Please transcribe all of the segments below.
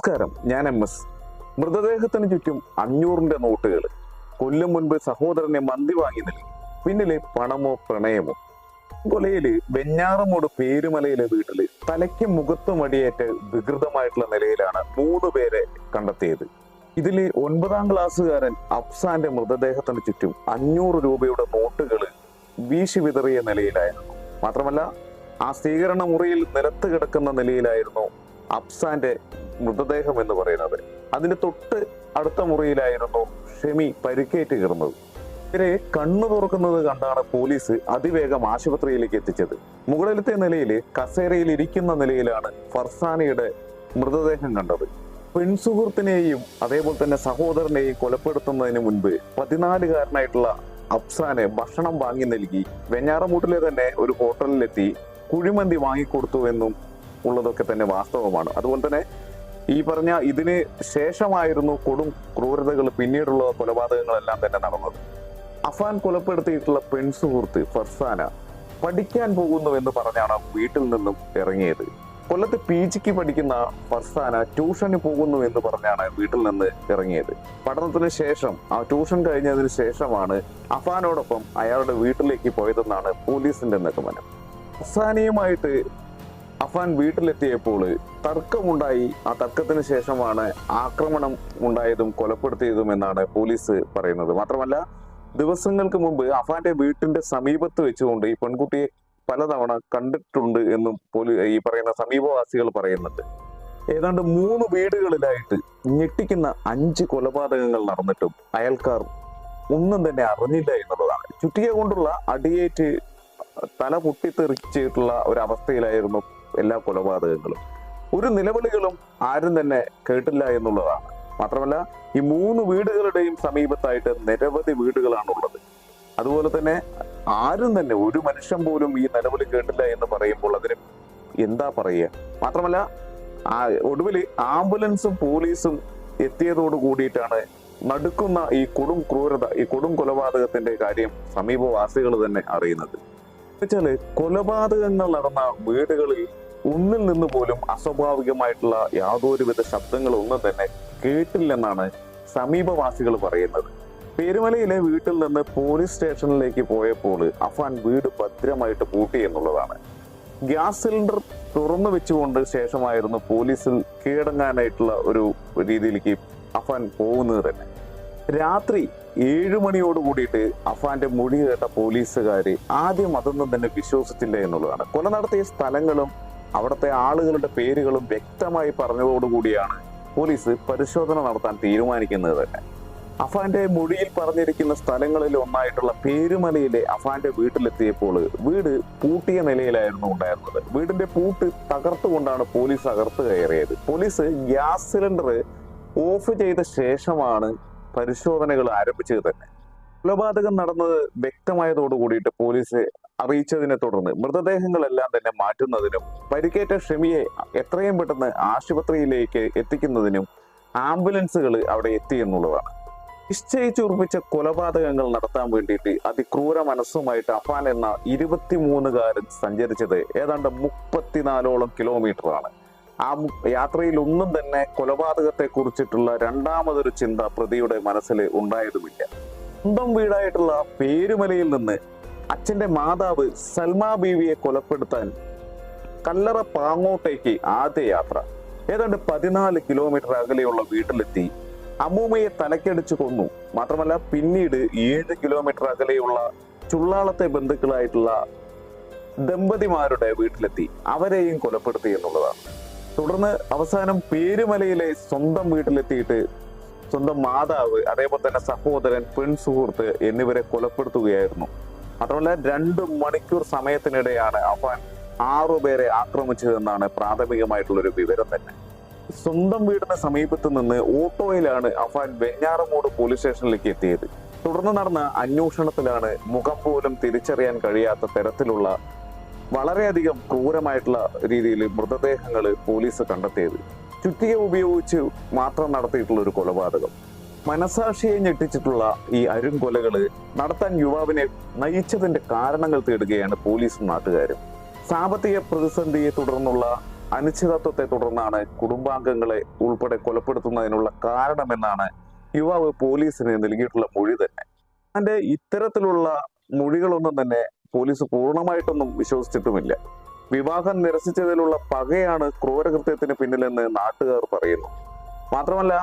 നമസ്കാരം. ഞാൻ M S. മൃതദേഹത്തിന് ചുറ്റും അഞ്ഞൂറിന്റെ നോട്ടുകൾ. കൊല്ലം മുൻപ് സഹോദരനെ മന്തി വാങ്ങി നൽകി പിന്നിലെ പണമോ പ്രണയമോ. കൊലയിൽ വെഞ്ഞാറമൂട് പേരുമലയിലെ വീട്ടിൽ തലയ്ക്ക് മുഖത്തും അടിയേറ്റ് വികൃതമായിട്ടുള്ള നിലയിലാണ് മൂന്ന് പേരെ കണ്ടെത്തിയത്. ഇതിൽ ഒൻപതാം ക്ലാസ്സുകാരൻ അഫ്സാന്റെ മൃതദേഹത്തിന് ചുറ്റും അഞ്ഞൂറ് രൂപയുടെ നോട്ടുകൾ വീശി വിതറിയ നിലയിലായിരുന്നു. മാത്രമല്ല ആ സ്വീകരണ മുറിയിൽ നിലത്ത് കിടക്കുന്ന നിലയിലായിരുന്നു അഫ്സാന്റെ മൃതദേഹം എന്ന് പറയുന്നത്. അതിന് തൊട്ട് അടുത്ത മുറിയിലായിരുന്നു ഷെമി പരിക്കേറ്റ് കിടന്നത്. ഇവരെ കണ്ണു തുറക്കുന്നത് കണ്ടാണ് പോലീസ് അതിവേഗം ആശുപത്രിയിലേക്ക് എത്തിച്ചത്. മുകളിലത്തെ നിലയിൽ കസേരയിൽ ഇരിക്കുന്ന നിലയിലാണ് ഫർസാനയുടെ മൃതദേഹം കണ്ടത്. പെൺസുഹൃത്തിനെയും അതേപോലെ തന്നെ സഹോദരനെയും കൊലപ്പെടുത്തുന്നതിന് മുൻപ് പതിനാലുകാരനായിട്ടുള്ള അഫ്സാന് ഭക്ഷണം വാങ്ങി നൽകി വെഞ്ഞാറമൂട്ടിലെ തന്നെ ഒരു ഹോട്ടലിലെത്തി കുഴിമന്തി വാങ്ങിക്കൊടുത്തു എന്നും ഉള്ളതൊക്കെ തന്നെ വാസ്തവമാണ്. അതുപോലെ തന്നെ ഈ പറഞ്ഞ ഇതിന് ശേഷമായിരുന്നു കൊടും ക്രൂരതകൾ പിന്നീടുള്ള കൊലപാതകങ്ങളെല്ലാം തന്നെ നടന്നത്. അഫാൻ കൊലപ്പെടുത്തിയിട്ടുള്ള പെൺസുഹൃത്ത് ഫർസാന പഠിക്കാൻ പോകുന്നു എന്ന് പറഞ്ഞാണ് വീട്ടിൽ നിന്നും ഇറങ്ങിയത്. കൊല്ലത്ത് പി ജിക്ക് പഠിക്കുന്ന ഫർസാന ട്യൂഷന് പോകുന്നു എന്ന് പറഞ്ഞാണ് വീട്ടിൽ നിന്ന് ഇറങ്ങിയത്. പഠനത്തിന് ശേഷം ആ ട്യൂഷൻ കഴിഞ്ഞതിന് ശേഷമാണ് അഫാനോടൊപ്പം അയാളുടെ വീട്ടിലേക്ക് പോയതെന്നാണ് പോലീസിന്റെ നിഗമനം. ഫർസാനയുമായിട്ട് അഫാൻ വീട്ടിലെത്തിയപ്പോൾ തർക്കമുണ്ടായി. ആ തർക്കത്തിന് ശേഷമാണ് ആക്രമണം ഉണ്ടായതും കൊലപ്പെടുത്തിയതും എന്നാണ് പോലീസ് പറയുന്നത്. മാത്രമല്ല ദിവസങ്ങൾക്ക് മുമ്പ് അഫാന്റെ വീട്ടിന്റെ സമീപത്ത് വെച്ചുകൊണ്ട് ഈ പെൺകുട്ടിയെ പലതവണ കണ്ടിട്ടുണ്ട് എന്നും പോലീ ഈ പറയുന്ന സമീപവാസികൾ പറയുന്നുണ്ട്. ഏതാണ്ട് മൂന്ന് വീടുകളിലായിട്ട് ഞെട്ടിക്കുന്ന അഞ്ച് കൊലപാതകങ്ങൾ നടന്നിട്ടും അയൽക്കാർ ഒന്നും തന്നെ അറിഞ്ഞില്ല എന്നുള്ളതാണ്. ചുറ്റിക കൊണ്ടുള്ള അടിയേറ്റ് തല പൊട്ടിത്തെറിച്ചിട്ടുള്ള ഒരു അവസ്ഥയിലായിരുന്നു എല്ലാ കൊലപാതകങ്ങളും. ഒരു നിലവിളികളും ആരും തന്നെ കേട്ടില്ല എന്നുള്ളതാണ്. മാത്രമല്ല ഈ മൂന്ന് വീടുകളുടെയും സമീപത്തായിട്ട് നിരവധി വീടുകളാണുള്ളത്. അതുപോലെ തന്നെ ആരും തന്നെ ഒരു മനുഷ്യൻ പോലും ഈ നിലവിളി കേട്ടില്ല എന്ന് പറയുമ്പോൾ അതിന് എന്താ പറയുക? മാത്രമല്ല ആ ഒടുവിൽ ആംബുലൻസും പോലീസും എത്തിയതോട് കൂടിയിട്ടാണ് നടുക്കുന്ന ഈ കൊടും ക്രൂരത ഈ കൊടും കൊലപാതകത്തിന്റെ കാര്യം സമീപവാസികൾ തന്നെ അറിയുന്നത്. വെച്ചാൽ കൊലപാതകങ്ങൾ നടന്ന വീടുകളിൽ ഒന്നിൽ നിന്ന് പോലും അസ്വാഭാവികമായിട്ടുള്ള യാതൊരുവിധ ശബ്ദങ്ങളൊന്നും തന്നെ കേട്ടില്ലെന്നാണ് സമീപവാസികൾ പറയുന്നത്. പെരുമലയിലെ വീട്ടിൽ നിന്ന് പോലീസ് സ്റ്റേഷനിലേക്ക് പോയപ്പോൾ അഫാൻ വീട് ഭദ്രമായിട്ട് പൂട്ടി എന്നുള്ളതാണ്. ഗ്യാസ് സിലിണ്ടർ തുറന്നു വെച്ചുകൊണ്ട് ശേഷമായിരുന്നു പോലീസിൽ കീഴടങ്ങാനായിട്ടുള്ള ഒരു രീതിയിലേക്ക് അഫാൻ പോകുന്നത് തന്നെ. രാത്രി ഏഴു മണിയോട് കൂടിയിട്ട് അഫാന്റെ മൊഴി കേട്ട പോലീസുകാര് ആദ്യം അതൊന്നും തന്നെ വിശ്വസിച്ചില്ല എന്നുള്ളതാണ്. കൊല നടത്തിയ സ്ഥലങ്ങളും അവിടുത്തെ ആളുകളുടെ പേരുകളും വ്യക്തമായി പറഞ്ഞതോടുകൂടിയാണ് പോലീസ് പരിശോധന നടത്താൻ തീരുമാനിക്കുന്നത്. തന്നെ അഫാന്റെ മൊഴിയിൽ പറഞ്ഞിരിക്കുന്ന സ്ഥലങ്ങളിൽ ഒന്നായിട്ടുള്ള പേരുമലയിലെ അഫാന്റെ വീട്ടിലെത്തിയപ്പോൾ വീട് പൂട്ടിയ നിലയിലായിരുന്നു ഉണ്ടായിരുന്നത്. വീടിന്റെ പൂട്ട് തകർത്തുകൊണ്ടാണ് പോലീസ് അകർത്ത് കയറിയത്. പോലീസ് ഗ്യാസ് സിലിണ്ടർ ഓഫ് ചെയ്ത ശേഷമാണ് പരിശോധനകൾ ആരംഭിച്ചത് തന്നെ. കൊലപാതകം നടന്നത് വ്യക്തമായതോടു കൂടിയിട്ട് പോലീസ് അറിയിച്ചതിനെ തുടർന്ന് മൃതദേഹങ്ങളെല്ലാം തന്നെ മാറ്റുന്നതിനും പരിക്കേറ്റ ഷെമിയെ എത്രയും പെട്ടെന്ന് ആശുപത്രിയിലേക്ക് എത്തിക്കുന്നതിനും ആംബുലൻസുകൾ അവിടെ എത്തി എന്നുള്ളതാണ്. നിശ്ചയിച്ചുറപ്പിച്ച കൊലപാതകങ്ങൾ നടത്താൻ വേണ്ടിയിട്ട് അതിക്രൂര മനസ്സുമായിട്ട് അഫാൻ എന്ന ഇരുപത്തിമൂന്നുകാരൻ സഞ്ചരിച്ചത് ഏതാണ്ട് മുപ്പത്തിനാലോളം കിലോമീറ്ററാണ്. ആ യാത്രയിൽ ഒന്നും തന്നെ കൊലപാതകത്തെ കുറിച്ചിട്ടുള്ള രണ്ടാമതൊരു ചിന്ത പ്രതിയുടെ മനസ്സിൽ ഉണ്ടായതുമില്ല. സ്വന്തം വീടായിട്ടുള്ള പേരുമലയിൽ നിന്ന് അച്ഛന്റെ മാതാവ് സൽമാ ബീവിയെ കൊലപ്പെടുത്താൻ കല്ലറ പാങ്ങോട്ടേക്ക് ആദ്യ യാത്ര. ഏതാണ്ട് പതിനാല് കിലോമീറ്റർ അകലെയുള്ള വീട്ടിലെത്തി അമ്മൂമ്മയെ തലക്കടിച്ചു കൊന്നു. മാത്രമല്ല പിന്നീട് ഏഴ് കിലോമീറ്റർ അകലെയുള്ള ചുള്ളാളത്തെ ബന്ധുക്കളായിട്ടുള്ള ദമ്പതിമാരുടെ വീട്ടിലെത്തി. അവരെയും കൊലപ്പെടുത്തി എന്നുള്ളതാണ്. തുടർന്ന് അവസാനം പേരുമലയിലെ സ്വന്തം വീട്ടിലെത്തിയിട്ട് സ്വന്തം മാതാവ് അതേപോലെ തന്നെ സഹോദരൻ പെൺസുഹൃത്ത് എന്നിവരെ കൊലപ്പെടുത്തുകയായിരുന്നു. മാത്രമല്ല രണ്ട് മണിക്കൂർ സമയത്തിനിടെയാണ് അഫാൻ ആറുപേരെ ആക്രമിച്ചതെന്നാണ് പ്രാഥമികമായിട്ടുള്ള ഒരു വിവരം തന്നെ. സ്വന്തം വീടിന് സമീപത്ത് നിന്ന് ഓട്ടോയിലാണ് അഫാൻ വെഞ്ഞാറമൂട് പോലീസ് സ്റ്റേഷനിലേക്ക് എത്തിയത്. തുടർന്ന് നടന്ന അന്വേഷണത്തിലാണ് മുഖം പോലും തിരിച്ചറിയാൻ കഴിയാത്ത തരത്തിലുള്ള വളരെയധികം ക്രൂരമായിട്ടുള്ള രീതിയിൽ മൃതദേഹങ്ങൾ പോലീസ് കണ്ടെത്തിയത്. ചുറ്റിക ഉപയോഗിച്ച് മാത്രം നടത്തിയിട്ടുള്ള ഒരു കൊലപാതകം. മനസാക്ഷിയെ ഞെട്ടിച്ചിട്ടുള്ള ഈ അരും കൊലകൾ നടത്താൻ യുവാവിനെ നയിച്ചതിന്റെ കാരണങ്ങൾ തേടുകയാണ് പോലീസും നാട്ടുകാരും. സാമ്പത്തിക പ്രതിസന്ധിയെ തുടർന്നുള്ള അനിശ്ചിതത്വത്തെ തുടർന്നാണ് കുടുംബാംഗങ്ങളെ ഉൾപ്പെടെ കൊലപ്പെടുത്തുന്നതിനുള്ള കാരണമെന്നാണ് യുവാവ് പോലീസിന് നൽകിയിട്ടുള്ള മൊഴി തന്നെ. അതിന്റെ ഇത്തരത്തിലുള്ള മൊഴികളൊന്നും തന്നെ പോലീസ് പൂർണമായിട്ടൊന്നും വിശ്വസിച്ചിട്ടുമില്ല. വിവാഹം നിരസിച്ചതിലുള്ള പകയാണ് ക്രൂരകൃത്യത്തിന് പിന്നിലെന്ന് നാട്ടുകാർ പറയുന്നു. മാത്രമല്ല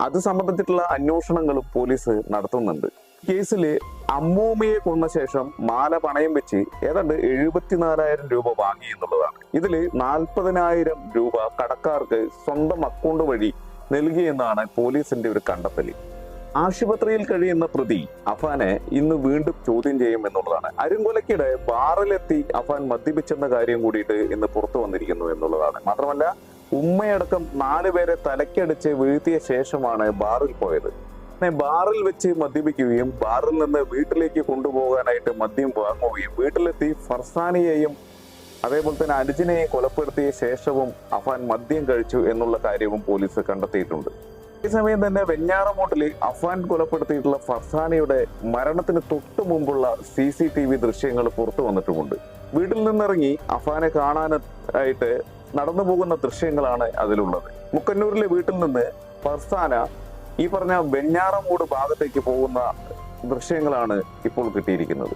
അത് സംബന്ധിച്ചിട്ടുള്ള അന്വേഷണങ്ങളും പോലീസ് നടത്തുന്നുണ്ട്. കേസിൽ അമ്മൂമ്മയെ കൊന്ന ശേഷം മാല പണയം വെച്ച് ഏതാണ്ട് എഴുപത്തിനാലായിരം രൂപ വാങ്ങി എന്നുള്ളതാണ്. ഇതിൽ നാൽപ്പതിനായിരം രൂപ കടക്കാർക്ക് സ്വന്തം അക്കൗണ്ട് വഴി നൽകിയെന്നാണ് പോലീസിന്റെ ഒരു കണ്ടെത്തൽ ആശുപത്രിയിൽ കഴിയുന്ന പ്രതി അഫാനെ ഇന്ന് വീണ്ടും ചോദ്യം ചെയ്യും എന്നുള്ളതാണ്. അരുങ്കൊലക്കിടെ ബാറിലെത്തി അഫാൻ മദ്യപിച്ചെന്ന കാര്യം കൂടിയിട്ട് ഇന്ന് പുറത്തു വന്നിരിക്കുന്നു എന്നുള്ളതാണ്. മാത്രമല്ല ഉമ്മയടക്കം നാല് പേരെ തലക്കടിച്ച് വീഴ്ത്തിയ ശേഷമാണ് ബാറിൽ പോയത്. ബാറിൽ വെച്ച് മദ്യപിക്കുകയും ബാറിൽ നിന്ന് വീട്ടിലേക്ക് കൊണ്ടുപോകാനായിട്ട് മദ്യം വാങ്ങുകയും വീട്ടിലെത്തി ഫർസാനിയെയും അതേപോലെ തന്നെ അനുജിനെയും കൊലപ്പെടുത്തിയ ശേഷവും അഫാൻ മദ്യം കഴിച്ചു എന്നുള്ള കാര്യവും പോലീസ് കണ്ടെത്തിയിട്ടുണ്ട്. ഈ സമയം തന്നെ വെഞ്ഞാറമൂട്ടിൽ അഫാൻ കൊലപ്പെടുത്തിയിട്ടുള്ള ഫർസാനിയുടെ മരണത്തിന് തൊട്ടു മുമ്പുള്ള സി സി ടി വി ദൃശ്യങ്ങൾ പുറത്തു വന്നിട്ടുമുണ്ട്. വീട്ടിൽ നിന്നിറങ്ങി അഫാനെ കാണാനായിട്ട് നടന്നു പോകുന്ന ദൃശ്യങ്ങളാണ് അതിലുള്ളത്. മുക്കന്നൂരിലെ വീട്ടിൽ നിന്ന് ഫർസാന ഈ പറഞ്ഞ വെഞ്ഞാറമൂട് ഭാഗത്തേക്ക് പോകുന്ന ദൃശ്യങ്ങളാണ് ഇപ്പോൾ കിട്ടിയിരിക്കുന്നത്.